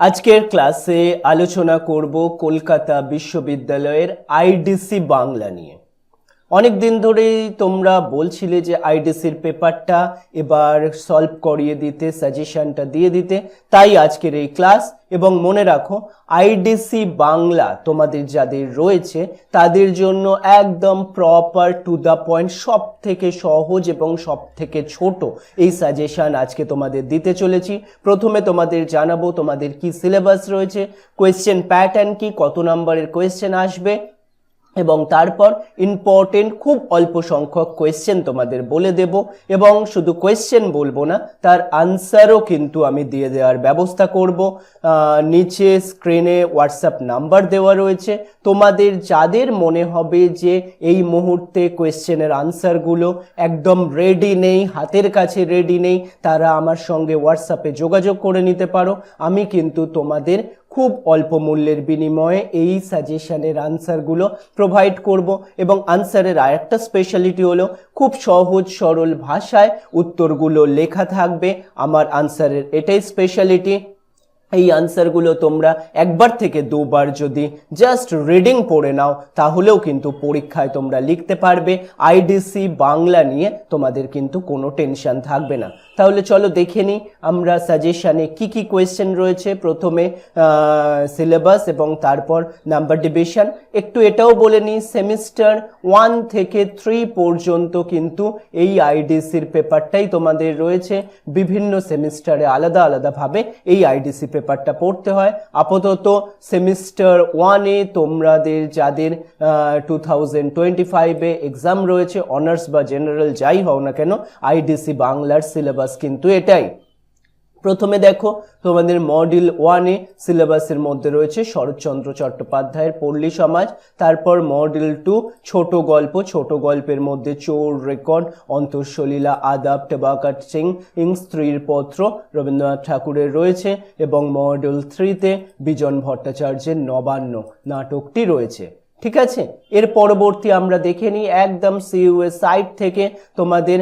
আজকের ক্লাসে আলোচনা করব কলকাতা বিশ্ববিদ্যালয়ের আইডিসি বাংলা নিয়ে। অনেক দিন ধরেই তোমরা বলছিলে যে আইডিসির পেপারটা এবার সলভ করিয়ে দিতে সাজেশনটা দিয়ে দিতে। তাই আজকের এই ক্লাস এবং মনে রাখো আইডিসি বাংলা তোমাদের যাদের রয়েছে, তাদের জন্য একদম প্রপার টু দ্য পয়েন্ট সব থেকে সহজ এবং সব থেকে ছোট এই সাজেশন আজকে তোমাদের দিতে চলেছি। প্রথমে তোমাদের জানাব তোমাদের কি সিলেবাস রয়েছে কোয়েশ্চেন প্যাটার্ন কি, কত নম্বরের কোয়েশ্চেন আসবে এবং তারপর ইম্পর্টেন্ট খুব অল্প সংখ্যক কোয়েশ্চেন তোমাদের বলে দেব এবং শুধু কোয়েশ্চেন বলব না, তার আনসারও কিন্তু আমি দিয়ে দেওয়ার ব্যবস্থা করব। নিচে স্ক্রিনে হোয়াটসঅ্যাপ নাম্বার দেওয়া রয়েছে। তোমাদের যাদের মনে হবে যে এই মুহূর্তে কোয়েশ্চেনের আনসারগুলো একদম রেডি নেই, হাতের কাছে রেডি নেই, তারা আমার সঙ্গে হোয়াটসঅ্যাপে যোগাযোগ করে নিতে পারো। আমি কিন্তু তোমাদের খুব অল্প মূল্যের বিনিময়ে এই সাজেশানের আনসারগুলো প্রোভাইড করব এবং আনসারের আরেকটা স্পেশালিটি হলো খুব সহজ, সরল ভাষায় উত্তরগুলো লেখা থাকবে। আমার আনসারের এটাই স্পেশালিটি এই আনসারগুলো তোমরা একবার থেকে দুবার যদি জাস্ট রিডিং পড়ে নাও, তাহলেও কিন্তু পরীক্ষায় তোমরা লিখতে পারবে। আইডিসি বাংলা নিয়ে তোমাদের কিন্তু কোনো টেনশন থাকবে না। তাহলে চলো দেখে নিই, আমরা সাজেশানে কি কি কোয়েশ্চেন রয়েছে। প্রথমে সিলেবাস এবং তারপর নাম্বার ডিভিশন একটু এটাও বলে নিই সেমিস্টার ওয়ান থেকে থ্রি পর্যন্ত কিন্তু এই আইডিসির পেপারটাই তোমাদের রয়েছে। বিভিন্ন সেমিস্টারে আলাদা আলাদাভাবে এই আইডিসি পেপারটা পড়তে হয়। আপাতত সেমিস্টার ওয়ানে তোমাদের যাদের টু থাউজেন্ড টোয়েন্টি ফাইভে এক্সাম রয়েছে অনার্স বা জেনারেল যাই হও না কেন আইডিসি বাংলার সিলেবাস কিন্তু এটাই। প্রথমে দেখো, তোমাদের মডিউল ওয়ানে সিলেবাসের মধ্যে রয়েছে শরৎচন্দ্র চট্টোপাধ্যায়ের পল্লী সমাজ, তারপর মডিউল টু ছোট গল্প, ছোট গল্পের মধ্যে চোর রেকর্ড, অন্তঃসলীলা, আদাব, টেবাকাট সিং, ইং স্ত্রীর পত্র রবীন্দ্রনাথ ঠাকুরের রয়েছে, এবং মডিউল থ্রিতে বিজন ভট্টাচার্যের নবান্ন নাটকটি রয়েছে। ঠিক আছে? এর পরবর্তী আমরা দেখে নিই, একদম সিইউএস সাইট থেকে তোমাদের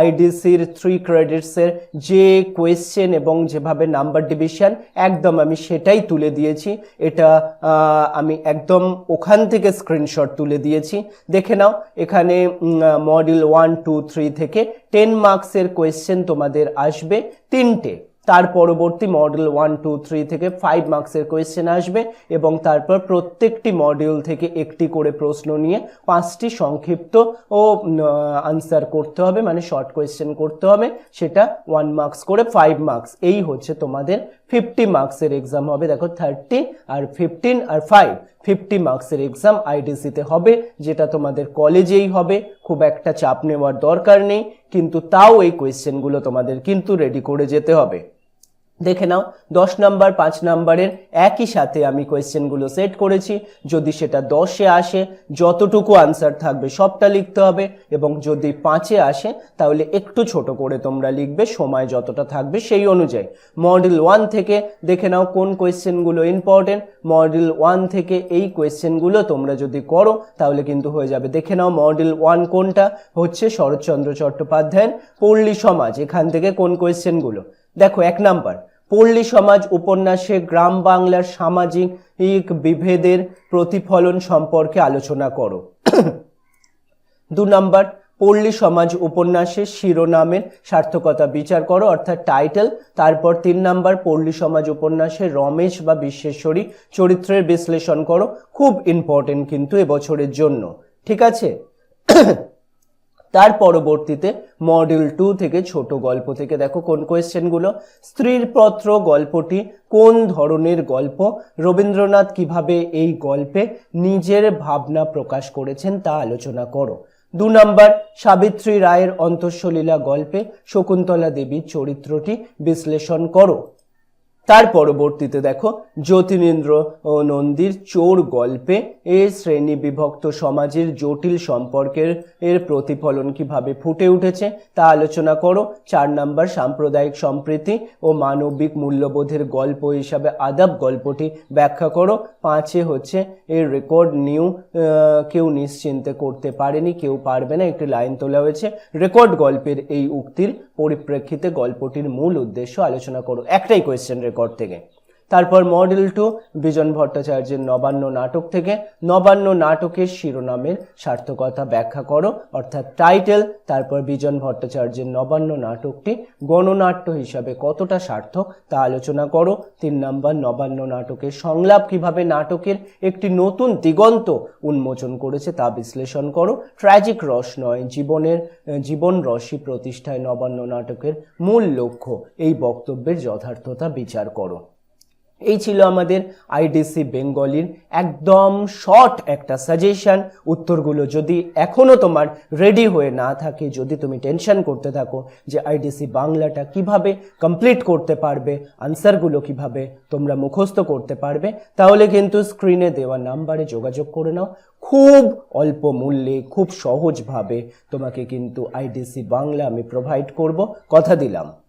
আইডিসির থ্রি ক্রেডিটসের যে কোয়েশ্চেন এবং যেভাবে নাম্বার ডিভিশন একদম আমি সেটাই তুলে দিয়েছি। এটা আমি একদম ওখান থেকে স্ক্রিনশট তুলে দিয়েছি। দেখে নাও, এখানে মডিউল ওয়ান টু থ্রি থেকে টেন মার্কসের কোয়েশ্চেন তোমাদের আসবে তিনটে। তার পরবর্তী মডেল ওয়ান টু থ্রি থেকে ফাইভ মার্কসের কোয়েশ্চেন আসবে এবং তারপর প্রত্যেকটি মডিউল থেকে একটি করে প্রশ্ন নিয়ে পাঁচটি সংক্ষিপ্ত ও আনসার করতে হবে মানে শর্ট কোয়েশ্চেন করতে হবে। সেটা ওয়ান মার্কস করে ফাইভ মার্কস এই হচ্ছে তোমাদের ফিফটি মার্কসের এক্সাম হবে। দেখো থার্টি আর ফিফটিন আর ফাইভ ফিফটি মার্কসের এক্সাম আইডিসিতে হবে, যেটা তোমাদের কলেজেই হবে। খুব একটা চাপ নেওয়ার দরকার নেই, কিন্তু তাও এই কোয়েশ্চেনগুলো তোমাদের কিন্তু রেডি করে যেতে হবে। দেখে নাও, দশ নাম্বার, পাঁচ নাম্বারের একই সাথে আমি কোয়েশ্চেনগুলো সেট করেছি। যদি সেটা দশে আসে, যতটুকু আনসার থাকবে সবটা লিখতে হবে এবং যদি পাঁচে আসে, তাহলে একটু ছোট করে তোমরা লিখবে, সময় যতটা থাকবে সেই অনুযায়ী। মডেল ওয়ান থেকে দেখে নাও কোন কোয়েশ্চেনগুলো ইম্পর্টেন্ট মডেল ওয়ান থেকে এই কোয়েশ্চেনগুলো তোমরা যদি করো, তাহলে কিন্তু হয়ে যাবে। দেখে নাও মডেল ওয়ান কোনটা? হচ্ছে শরৎচন্দ্র চট্টোপাধ্যায়ের পল্লী সমাজ। এখান থেকে কোন কোয়েশ্চেনগুলো? দেখো, এক নাম্বার, পল্লী সমাজ উপন্যাসে গ্রাম বাংলার সামাজিক বিভেদের প্রতিফলন সম্পর্কে আলোচনা করো। দু নাম্বার, পল্লী সমাজ উপন্যাসের শিরোনামের সার্থকতা বিচার করো, অর্থাৎ টাইটেল। তারপর তিন নাম্বার, পল্লী সমাজ উপন্যাসে রমেশ বা বিশ্বেশ্বরী চরিত্রের বিশ্লেষণ করো। খুব ইম্পর্টেন্ট কিন্তু এবছরের জন্য। ঠিক আছে? তার পরবর্তীতে মডিউল টু থেকে ছোট গল্প থেকে দেখো কোন কোয়েশ্চেনগুলো স্ত্রীর পত্র গল্পটি কোন ধরনের গল্প? রবীন্দ্রনাথ কীভাবে এই গল্পে নিজের ভাবনা প্রকাশ করেছেন তা আলোচনা করো। দু নম্বর সাবিত্রী রায়ের অন্তঃসলীলা গল্পে শকুন্তলা দেবীর চরিত্রটি বিশ্লেষণ করো। তার পরবর্তীতে দেখো জ্যোতিনেন্দ্র ও নন্দীর চোর গল্পে এ শ্রেণি বিভক্ত সমাজের জটিল সম্পর্কের এর প্রতিফলন কীভাবে ফুটে উঠেছে তা আলোচনা করো। চার নাম্বার, সাম্প্রদায়িক সম্প্রীতি ও মানবিক মূল্যবোধের গল্প হিসাবে আদাব গল্পটি ব্যাখ্যা করো। পাঁচে হচ্ছে এর রেকর্ড নিউ কেউ নিশ্চিন্তে করতে পারেনি, কেউ পারবে না, একটি লাইন তোলা হয়েছে। রেকর্ড গল্পের এই উক্তির পরিপ্রেক্ষিতে গল্পটির মূল উদ্দেশ্য আলোচনা করো একটাই কোয়েশ্চেন রেকর্ড থেকে। তারপর মডেল টু, বিজন ভট্টাচার্যের নবান্ন নাটক থেকে নবান্ন নাটকের শিরোনামের সার্থকতা ব্যাখ্যা করো। অর্থাৎ টাইটেল তারপর বিজন ভট্টাচার্যের নবান্ন নাটকটি গণনাট্য হিসাবে কতটা সার্থক তা আলোচনা করো। তিন নম্বর, নবান্ন নাটকের সংলাপ কীভাবে নাটকের একটি নতুন দিগন্ত উন্মোচন করেছে তা বিশ্লেষণ করো। ট্র্যাজিক রস নয়, জীবনের জীবন রসই প্রতিষ্ঠায় নবান্ন নাটকের মূল লক্ষ্য। এই বক্তব্যের যথার্থতা বিচার করো। এই ছিল আমাদের আইডিসি বেঙ্গলির একদম শর্ট একটা সাজেশন উত্তরগুলো যদি এখনও তোমার রেডি হয়ে না থাকে, যদি তুমি টেনশন করতে থাকো যে আইডিসি বাংলাটা কীভাবে কমপ্লিট করতে পারবে আনসারগুলো কীভাবে তোমরা মুখস্থ করতে পারবে, তাহলে কিন্তু স্ক্রিনে দেওয়া নাম্বারে যোগাযোগ করে নাও। খুব অল্প মূল্যে, খুব সহজভাবে তোমাকে কিন্তু আইডিসি বাংলা আমি প্রোভাইড করব। কথা দিলাম।